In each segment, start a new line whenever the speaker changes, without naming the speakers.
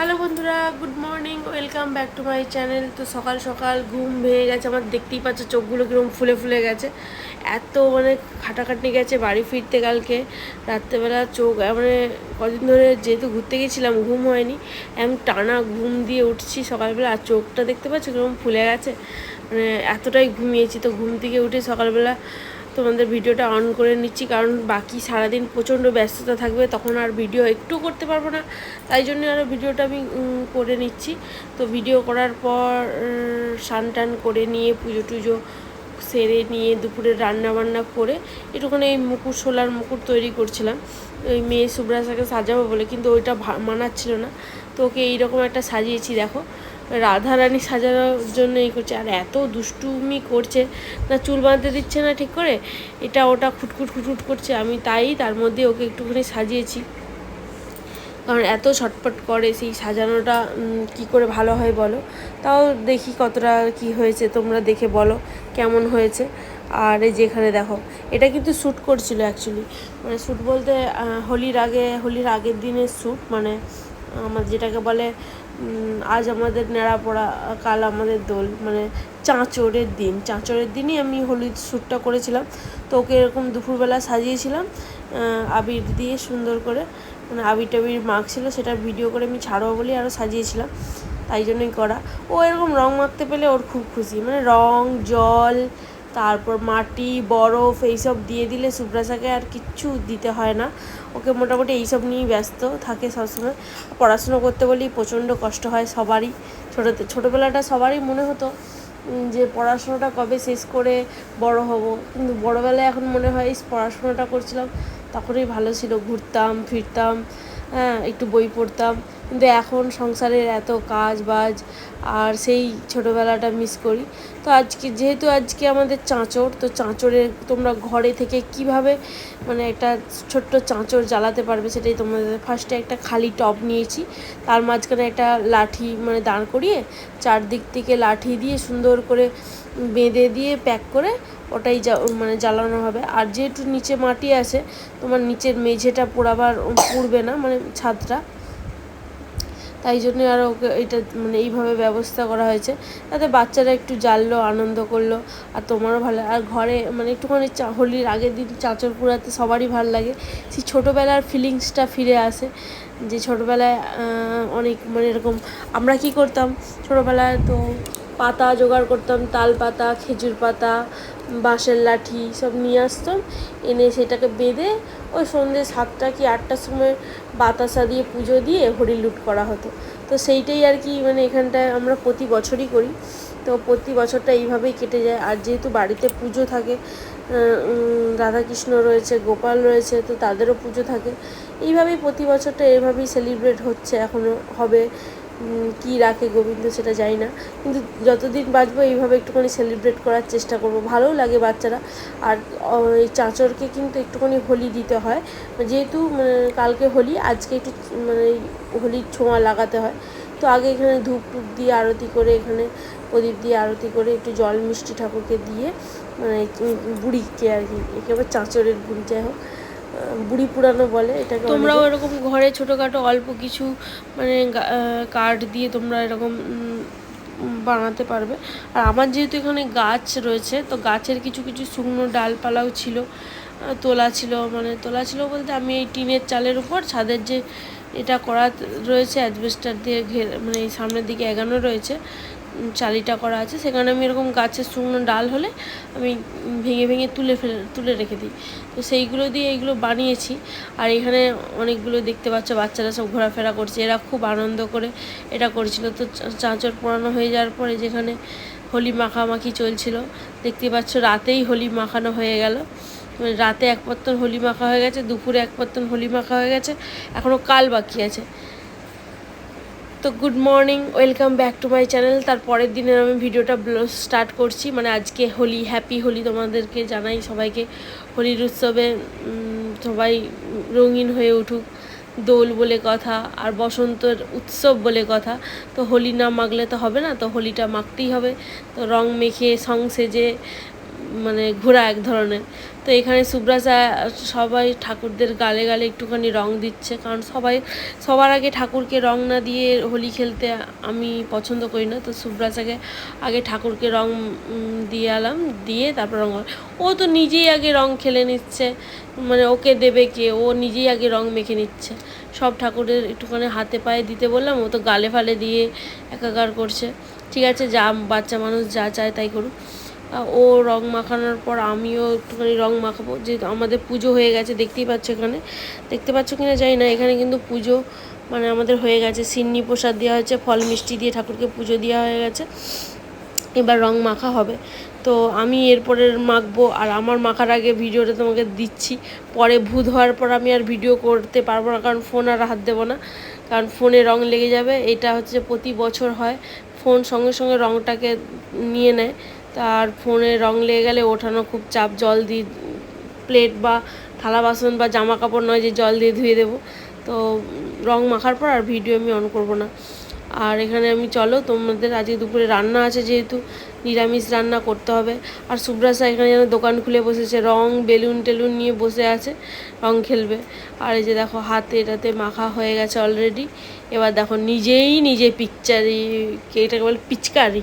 Hello বন্ধুরা, good morning, welcome back to my channel. তো সকাল সকাল ঘুম ভেঙে গেছে, আমার দেখতেই পাচ্ছ চোখগুলো কীরকম ফুলে ফুলে গেছে। এত মানে খাটাখাটনি গেছে বাড়ি ফিরতে কালকে, রাত্রেবেলা চোখ মানে কদিন ধরে যেহেতু ঘুরতে গেছিলাম, ঘুম হয়নি এমন টানা ঘুম দিয়ে উঠছি সকালবেলা, আর চোখটা দেখতে পাচ্ছ কীরকম ফুলে গেছে। মানে এতটাই ঘুমিয়েছি, তো ঘুম থেকে উঠে সকালবেলা তোমাদের ভিডিওটা অন করে নিচ্ছি, কারণ বাকি সারাদিন প্রচণ্ড ব্যস্ততা থাকবে, তখন আর ভিডিও একটু করতে পারব না। তাই জন্য আরও ভিডিওটা আমি করে নিচ্ছি। তো ভিডিও করার পর স্নান টান করে নিয়ে পুজো টুজো সেরে নিয়ে দুপুরে রান্না বান্না করে একটুখানি এই মুকুট, সোলার মুকুট তৈরি করছিলাম। ওই মেয়ে সুব্রাসাকে সাজাবো বলে, কিন্তু ওইটা মানাচ্ছিল না। তো ওকে এইরকম একটা সাজিয়েছি, দেখো। রাধারানী সাজানোর জন্য এই করছে। আর এত দুষ্টুমি করছে, না চুল বাঁধতে দিচ্ছে না ঠিক করে, এটা ওটা খুটখুট খুটখুট করছে। আমি তাই তার মধ্যে ওকে একটুখানি সাজিয়েছি। কারণ এত ছটপট করে সেই সাজানোটা কি করে ভালো হয় বলো? তাও দেখি কতটা কি হয়েছে, তোমরা দেখে বলো কেমন হয়েছে। আর এই যেখানে দেখো, এটা কিন্তু শ্যুট করছিল অ্যাকচুয়ালি মানে শ্যুট বলতে হোলির আগে, হোলির আগের দিনের শ্যুট মানে আমার যেটাকে বলে আজ আমাদের নেড়া পড়া, কাল আমাদের দোল মানে চাঁচরের দিন। চাঁচরের দিনই আমি হলুদ শ্যুটটা করেছিলাম। তো ওকে এরকম দুপুরবেলা সাজিয়েছিলাম আবির দিয়ে সুন্দর করে মানে আবির টাবির মার্ক ছিল, সেটা ভিডিও করে আমি ছাড়বো বলে আরও সাজিয়েছিলাম। তাই জন্যই করা। ও এরকম রং মাখতে পেলে ওর খুব খুশি। মানে রং, জল তারপর মাটি, বরফ এইসব দিয়ে দিলে সুব্রাসাকে আর কিচ্ছু দিতে হয় না। ওকে মোটামুটি এইসব নিয়েই ব্যস্ত থাকে সবসময়। পড়াশুনো করতে বলেই প্রচণ্ড কষ্ট হয় সবারই। ছোটোতে ছোটোবেলাটা সবারই মনে হতো যে পড়াশোনাটা কবে শেষ করে বড় হব। কিন্তু বড়োবেলায় এখন মনে হয় পড়াশোনাটা করছিলাম, তখনই ভালো ছিল। ঘুরতাম, ফিরতাম হ্যাঁ একটু বই পড়তাম। কিন্তু এখন সংসারের এত কাজ বাজ আর সেই ছোটোবেলাটা মিস করি। তো আজকে, যেহেতু আজকে আমাদের চাঁচর তো চাঁচরে তোমরা ঘরে থেকে কীভাবে মানে একটা ছোট্ট চাঁচর জ্বালাতে পারবে সেটাই তোমাদের ফার্স্টে একটা খালি টব নিয়েছি। তার মাঝখানে একটা লাঠি মানে দাঁড় করিয়ে চারদিক থেকে লাঠি দিয়ে সুন্দর করে বেঁধে দিয়ে প্যাক করে ওটাই মানে জ্বালানো হবে। আর যেহেতু নিচে মাটি আছে, তোমার নিচের মেঝেটা পোড়াবার পুড়বে না মানে ছাদটা। তাই জন্য আর ওকে এটা মানে এইভাবে ব্যবস্থা করা হয়েছে। তাতে বাচ্চারা একটু জানলো, আনন্দ করল, আর তোমারও ভালো আর ঘরে মানে একটুখানি হোলির আগের দিন চাঁচর পুরাতে সবারই ভালো লাগে। সেই ছোটোবেলার ফিলিংসটা ফিরে আসে যে ছোটোবেলায় অনেক মানে এরকম আমরা কি করতাম? ছোটোবেলায় তো পাতা জোগাড় করতাম, তাল পাতা, খেজুর পাতা, বাঁশের লাঠি সব নিয়ে আসতাম। এনে সেটাকে বেঁধে ওই সন্ধ্যে সাতটা কি আটটার সময় বাতাসা দিয়ে পুজো দিয়ে হরি লুট করা হতো। তো সেইটাই আর কি মানে এখানটায় আমরা প্রতি বছরই করি। তো প্রতি বছরটা এইভাবেই কেটে যায়। আর যেহেতু বাড়িতে পুজো থাকে রাধাকৃষ্ণ রয়েছে, গোপাল রয়েছে, তো তাদেরও পুজো থাকে। এইভাবেই প্রতি বছরটা এভাবেই সেলিব্রেট হচ্ছে এখনও হবে। কী রাখে গোবিন্দ সেটা জানি না। কিন্তু যতদিন বাঁচবো এইভাবে একটুখানি সেলিব্রেট করার চেষ্টা করব। ভালোও লাগে বাচ্চারা। আর এই চাঁচরকে কিন্তু একটুখানি হোলি দিতে হয়। যেহেতু মানে কালকে হোলি, আজকে একটু মানে হোলির ছোঁয়া লাগাতে হয়। তো আগে এখানে ধূপ টুপ দিয়ে আরতি করে, এখানে প্রদীপ দিয়ে আরতি করে, একটু জল মিষ্টি ঠাকুরকে দিয়ে মানে বুড়িকে আর কি, একেবারে চাঁচরের বুড়ি, যাই হোক। বুড়ি পুরানো বলে এটাকে তোমরাও এরকম ঘরে ছোটোখাটো অল্প কিছু মানে কার্ড দিয়ে তোমরা এরকম বানাতে পারবে। আর আমার যেহেতু এখানে গাছ রয়েছে তো গাছের কিছু কিছু শুকনো ডালপালাও ছিল তোলা ছিল মানে তোলা ছিল বলতে আমি এই টিনের চালের উপর ছাদের যে এটা করা রয়েছে অ্যাডভেস্টার দিয়ে ঘের মানে এই সামনের দিকে এগানো রয়েছে চালিটা করা আছে সেখানে আমি এরকম গাছের শুকনো ডাল হলে আমি ভেঙে ভেঙে তুলে ফেলে, তুলে রেখে দিই। তো সেইগুলো দিয়ে এইগুলো বানিয়েছি, আর এখানে অনেকগুলো দেখতে পাচ্ছ, বাচ্চারা সব ঘোরাফেরা করছে, এরা খুব আনন্দ করে এটা করছিল। তো চাঁচর পোড়ানো হয়ে যাওয়ার পরে যেখানে হোলি মাখামাখি চলছিল, দেখতে পাচ্ছ রাতেই হোলি মাখানো হয়ে গেল। মানে রাতে এক পত্তন হোলি মাখা হয়ে গেছে, দুপুরে এক পত্তন হোলি মাখা হয়ে গেছে এখনও কাল বাকি আছে। তো good morning welcome back to my channel তার পরের দিনের আমি ভিডিওটা স্টার্ট করছি। মানে আজকে হোলি হ্যাপি হোলি তোমাদেরকে জানাই সবাইকে। হোলির উৎসবে সবাই রঙিন হয়ে উঠুক। দোল বলে কথা আর বসন্তের উৎসব বলে কথা। তো হোলি না মাখলে তো হবে না, তো হোলিটা মাখতেই হবে। তো রং মেখে সং সেজে মানে ঘোরা এক ধরনের। তো এখানে সুব্রাসা সবাই ঠাকুরদের গালে গালে একটুখানি রং দিচ্ছে। কারণ সবাই, সবার আগে ঠাকুরকে রং না দিয়ে হোলি খেলতে আমি পছন্দ করি না। তো সুব্রাসাকে আগে ঠাকুরকে রং দিয়ে এলাম। দিয়ে তারপর রং ও তো নিজেই আগে রং খেলে নিচ্ছে। মানে ওকে দেবে কে? ও নিজেই আগে রং মেখে নিচ্ছে। সব ঠাকুরের একটুখানি হাতে পায়ে দিতে বললাম। ও তো গালে ফালে দিয়ে একাকার করছে। ঠিক আছে, যা বাচ্চা মানুষ যা চায় তাই করুক। ও রং মাখানোর পর আমিও একটুখানি রং মাখাবো। যেহেতু আমাদের পুজো হয়ে গেছে, দেখতেই পাচ্ছ এখানে। দেখতে পাচ্ছ কিনা জানি না, এখানে কিন্তু পুজো মানে আমাদের হয়ে গেছে। সিন্নি প্রসাদ দেওয়া হয়েছে, ফল মিষ্টি দিয়ে ঠাকুরকে পুজো দেওয়া হয়ে গেছে। এবার রং মাখা হবে। তো আমি এরপরে মাখবো আর আমার মাখার আগে ভিডিওটা তোমাকে দিচ্ছি। পরে ভূত হওয়ার পর আমি আর ভিডিও করতে পারব না, কারণ ফোন আর হাত দেবো না। কারণ ফোনে রং লেগে যাবে, এটা হচ্ছে প্রতি বছর হয়। ফোন সঙ্গে সঙ্গে রংটাকে নিয়ে নেয়। তার ফোনে রং লেগে গেলে ওঠানো খুব চাপ, জল দিয়ে প্লেট বা থালা বাসন বা জামা কাপড় নয় যে জল দিয়ে ধুয়ে দেবো। তো রং মাখার পর আর ভিডিও আমি অন করব না। আর এখানে আমি চলো, তোমাদের আজকে দুপুরে রান্না আছে যেহেতু, নিরামিষ রান্না করতে হবে। আর সুব্রাসা এখানে যেন দোকান খুলে বসেছে, রং বেলুন টেলুন নিয়ে বসে আছে, রং খেলবে। আর এই যে দেখো, হাতে এটাতে মাখা হয়ে গেছে অলরেডি এবার দেখো, নিজেই নিজে পিকচারি এটাকে বলে পিচকারি।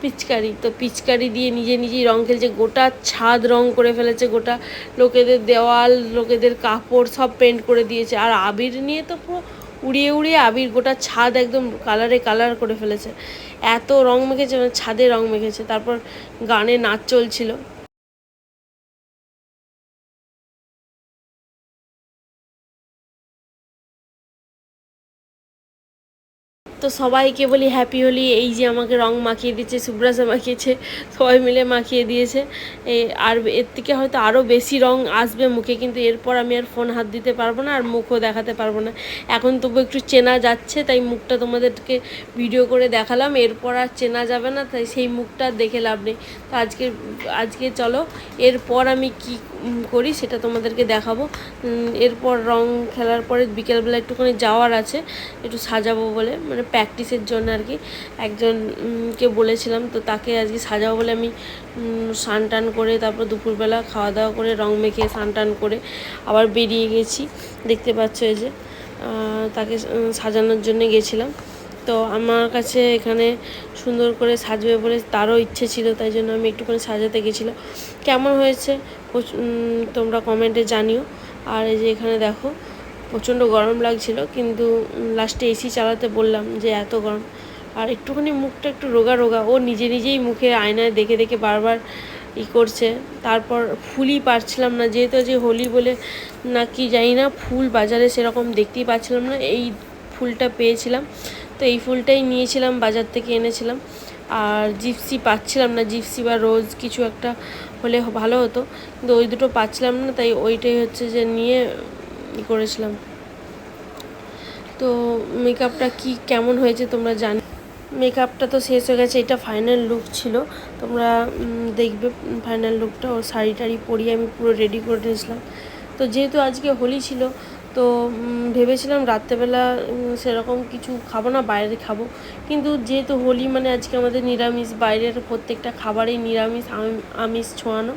পিচকারি, তো পিচকারি দিয়ে নিজে নিজেই রং খেলছে। গোটা ছাদ রং করে ফেলেছে গোটা। লোকেদের দেওয়াল, লোকেদের কাপড় সব পেন্ট করে দিয়েছে। আর আবির নিয়ে তো পুরো উড়িয়ে উড়িয়ে আবির গোটা ছাদ একদম কালারে কালার করে ফেলেছে। এত রং মেখেছে মানে ছাদে রং মেখেছে। তারপর গানে নাচ চলছিল। তো সবাইকে বলি হ্যাপি হোলি, এই যে আমাকে রং মাখিয়ে দিয়েছে সুব্রাসা মাখিয়েছে, সবাই মিলে মাখিয়ে দিয়েছে। আর এর থেকে হয়তো আরও বেশি রং আসবে মুখে, কিন্তু এরপর আমি আর ফোন হাত দিতে পারব না, আর মুখও দেখাতে পারব না। এখন তবু একটু চেনা যাচ্ছে, তাই মুখটা তোমাদেরকে ভিডিও করে দেখালাম। এরপর আর চেনা যাবে না, তাই সেই মুখটা দেখে লাভ নেই। তো আজকে আজকে চলো, এরপর আমি কি করি, সেটা তোমাদেরকে দেখাবো। এরপর রং খেলার পরে বিকেলবেলা একটুখানি যাওয়ার আছে, একটু সাজাবো বলে মানে প্র্যাকটিসের জন্য আর কি। একজনকে বলেছিলাম, তো তাকে আজকে সাজাবো বলে আমি স্নান টান করে, তারপর দুপুরবেলা খাওয়া দাওয়া করে, রং মেখে স্নান টান করে আবার বেরিয়ে গেছি। দেখতে পাচ্ছ এই যে তাকে সাজানোর জন্য গেছিলাম। তো আমার কাছে এখানে সুন্দর করে সাজবে বলে তারও ইচ্ছে ছিল, তাই জন্য আমি একটুখানি সাজাতে গেছিলাম। কেমন হয়েছে? তোমরা কমেন্টে জানিও। আর এই যে এখানে দেখো, প্রচণ্ড গরম লাগছিল, কিন্তু লাস্টে এসি চালাতে বললাম যে এত গরম। আর একটুখানি মুখটা একটু রোগা রোগা, ও নিজে নিজেই মুখে আয়নায় দেখে দেখে বারবার ই করছে। তারপর ফুলই পারছিলাম না, যেহেতু যে হোলি বলে না কি জানি না, ফুল বাজারে সেরকম দেখতেই পাচ্ছিলাম না, এই ফুলটা পেয়েছিলাম। তো এই ফুলটাই নিয়েছিলাম, বাজার থেকে এনেছিলাম। আর জিপসি পাচ্ছিলাম না, জিপসি বা রোজ কিছু একটা হলে ভালো হতো। কিন্তু ওই দুটো পাচ্ছিলাম না, তাই ওইটাই হচ্ছে যে নিয়ে করেছিলাম। তো মেকআপটা কি কেমন হয়েছে তোমরা জানো মেকআপটা তো শেষ হয়ে গেছে, এটা ফাইনাল লুক ছিল। তোমরা দেখবে ফাইনাল লুকটা ও শাড়ি টাড়ি পরিয়ে আমি পুরো রেডি করে নিয়েছিলাম। তো যেহেতু আজকে হোলি ছিল তো ভেবেছিলাম রাত্রেবেলা সেরকম কিছু খাব না, বাইরে খাব। কিন্তু যেহেতু হোলি মানে আজকে আমাদের নিরামিষ, বাইরের প্রত্যেকটা খাবারেই নিরামিষ, আম- আমিষ ছোঁয়ানো।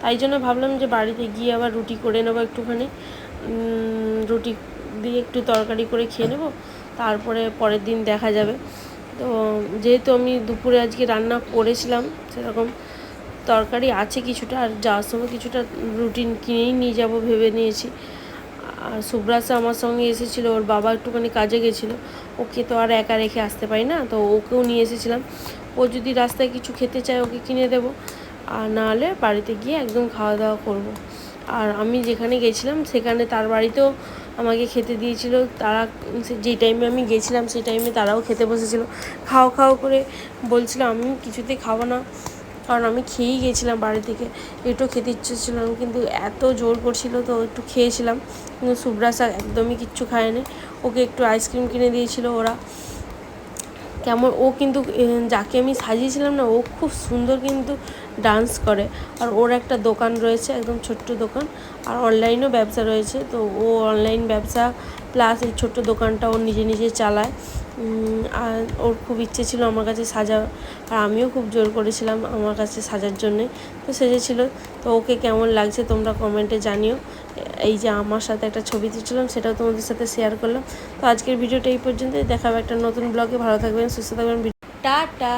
তাই জন্য ভাবলাম যে বাড়িতে গিয়ে আবার রুটি করে নেব একটুখানি। রুটি দিয়ে একটু তরকারি করে খেয়ে নেব। তারপরে পরের দিন দেখা যাবে। তো, যেহেতু আমি দুপুরে আজকে রান্না করেছিলাম, সেরকম তরকারি আছে কিছুটা, আর যাওয়ার সময় কিছুটা রুটিন কিনেই নিয়ে যাব ভেবে নিয়েছি। আর সুব্রাসা আমার সঙ্গে এসেছিল, ওর বাবা একটুখানি কাজে গেছিল। ওকে তো আর একা রেখে আসতে পারি না, তো ওকেও নিয়ে এসেছিলাম। ও যদি রাস্তায় কিছু খেতে চায় ওকে কিনে দেবো। আর নাহলে বাড়িতে গিয়ে একদম খাওয়া দাওয়া করব। আর আমি যেখানে গেছিলাম সেখানে তার বাড়িতেও আমাকে খেতে দিয়েছিল। তারা যেই টাইমে আমি গেছিলাম সেই টাইমে তারাও খেতে বসেছিল। খাও খাও করে বলছিল, আমি কিছুতেই খাব না। কারণ আমি খেয়েই গেছিলাম বাড়ি থেকে একটু খেতে ইচ্ছে ছিল কিন্তু এত জোর করছিল তো একটু খেয়েছিলাম। কিন্তু সুব্রাসা একদমই কিচ্ছু খায়নি। ওকে একটু আইসক্রিম কিনে দিয়েছিল ওরা। কেমন, ও কিন্তু যাকে আমি সাজিয়েছিলাম না, ও খুব সুন্দর কিন্তু ডান্স করে। আর ওর একটা দোকান রয়েছে, একদম ছোট্ট দোকান। আর অনলাইনও ব্যবসা রয়েছে, তো ও অনলাইন ব্যবসা, প্লাস এই ছোট্ট দোকানটা ও নিজে নিজে চালায়। আর ওর খুব ইচ্ছে ছিল আমার কাছে সাজা, আর আমিও খুব জোর করেছিলাম আমার কাছে সাজার জন্যে। তো সেজেছিল তো ওকে কেমন লাগছে তোমরা কমেন্টে জানিও। এই যে আমার সাথে একটা ছবি তুলছিলাম, সেটাও তোমাদের সাথে শেয়ার করলাম। তো আজকের ভিডিওটা এই পর্যন্তই। দেখাবো একটা নতুন ব্লগে ভালো থাকবেন, সুস্থ থাকবেন। টাটা!